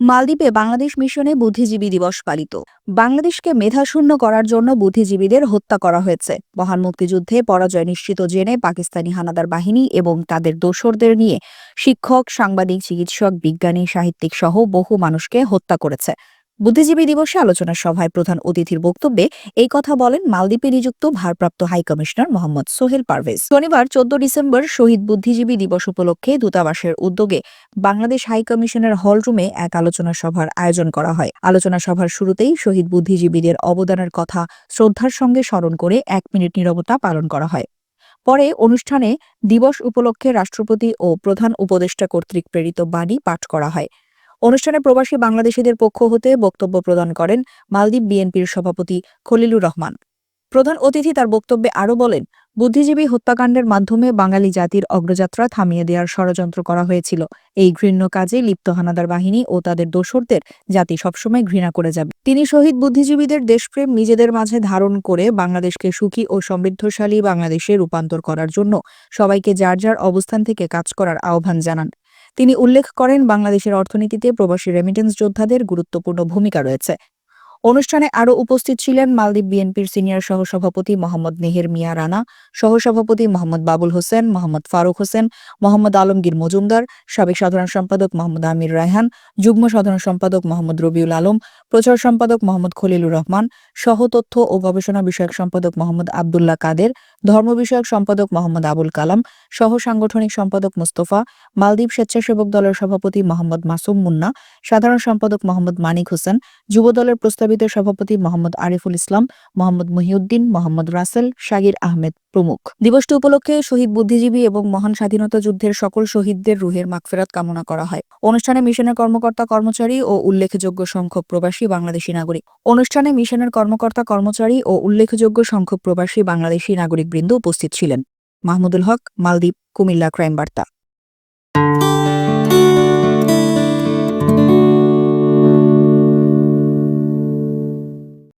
মালদ্বীপে বাংলাদেশ মিশনে বুদ্ধিজীবী দিবস পালিত। বাংলাদেশকে মেধাশূন্য করার জন্য বুদ্ধিজীবীদের হত্যা করা হয়েছে। মহান মুক্তিযুদ্ধে পরাজয় নিশ্চিত জেনে পাকিস্তানি হানাদার বাহিনী এবং তাদের দোসরদের নিয়ে শিক্ষক, সাংবাদিক, চিকিৎসক, বিজ্ঞানী, সাহিত্যিক সহ বহু মানুষকে হত্যা করেছে। বুদ্ধিজীবী দিবসে আলোচনা সভায় প্রধান অতিথির বক্তব্যে এই কথা বলেন মালদ্বীপে নিযুক্ত ভারপ্রাপ্ত হাই কমিশনার মোহাম্মদ সোহেল পারভেজ। শনিবার, চোদ্দ ডিসেম্বর শহীদ বুদ্ধিজীবী দিবস উপলক্ষে দূতাবাসের উদ্যোগে বাংলাদেশ হাই কমিশনের হলরুমে এক আলোচনা সভার আয়োজন করা হয়। আলোচনা সভার শুরুতেই শহীদ বুদ্ধিজীবীদের অবদানের কথা শ্রদ্ধার সঙ্গে স্মরণ করে এক মিনিট নিরবতা পালন করা হয়। পরে অনুষ্ঠানে দিবস উপলক্ষে রাষ্ট্রপতি ও প্রধান উপদেষ্টা কর্তৃক প্রেরিত বাণী পাঠ করা হয়। অনুষ্ঠানে প্রবাসী বাংলাদেশিদের পক্ষ হতে বক্তব্য প্রদান করেন মালদ্বীপ বিএনপির সভাপতি খলিলুর রহমান। প্রধান অতিথি তার বক্তব্যে আরও বলেন, বুদ্ধিজীবী হত্যাকাণ্ডের মাধ্যমে বাঙালি জাতির অগ্রযাত্রা থামিয়ে দেওয়ার ষড়যন্ত্র করা হয়েছিল। এই ঘৃণ্য কাজে লিপ্ত হানাদার বাহিনী ও তাদের দোসরদের জাতি সবসময় ঘৃণা করে যাবে। তিনি শহীদ বুদ্ধিজীবীদের দেশপ্রেম নিজেদের মাঝে ধারণ করে বাংলাদেশকে সুখী ও সমৃদ্ধশালী বাংলাদেশে রূপান্তর করার জন্য সবাইকে যার যার অবস্থান থেকে কাজ করার আহ্বান জানান। তিনি উল্লেখ করেন বাংলাদেশের অর্থনীতিতে প্রবাসী রেমিটেন্স যোদ্ধাদের গুরুত্বপূর্ণ ভূমিকা রয়েছে। অনুষ্ঠানে আরও উপস্থিত ছিলেন মালদ্বীপ বিএনপির সিনিয়র সহসভাপতি মোহাম্মদ মেহের মিয়া রানা, সহসভাপতি মোহাম্মদ বাবুল হোসেন, মোহাম্মদ ফারুক হোসেন, মোহাম্মদ আলমগীর মজুমদার, সাবেক সাধারণ সম্পাদক মোহাম্মদ আমির রায়হান, যুগ্ম সাধারণ সম্পাদক মোহাম্মদ রবিউল আলম, প্রচার সম্পাদক মোহাম্মদ খলিলুর রহমান, সহ তথ্য ও গবেষণা বিষয়ক সম্পাদক মোহাম্মদ আবদুল্লাহ কাদের, ধর্ম বিষয়ক সম্পাদক মোহাম্মদ আবুল কালাম, সহ সাংগঠনিক সম্পাদক মোস্তফা, মালদ্বীপ স্বেচ্ছাসেবক দলের সভাপতি মোহাম্মদ মাসুম মুন্না, সাধারণ সম্পাদক মোহাম্মদ মানিক হোসেন, যুব দলের প্রস্তাবিত সভাপতি মোহাম্মদ আরিফুল ইসলাম, মোহাম্মদ মহিউদ্দিন, মোহাম্মদ রাসেল, শাগির আহমেদ প্রমুখ। দিবসটি উপলক্ষে শহীদ বুদ্ধিজীবী এবং মহান স্বাধীনতা যুদ্ধের সকল শহীদদের রুহের মাগফেরাত কামনা করা হয়। অনুষ্ঠানে মিশনের কর্মকর্তা কর্মচারী ও উল্লেখযোগ্য সংখ্যক প্রবাসী বাংলাদেশী নাগরিক। অনুষ্ঠানে মিশনের কর্মকর্তা কর্মচারী ও উল্লেখযোগ্য সংখ্যক প্রবাসী বাংলাদেশী নাগরিকবৃন্দ উপস্থিত ছিলেন। মাহমুদুল হক, মালদ্বীপ, কুমিল্লা ক্রাইম বার্তা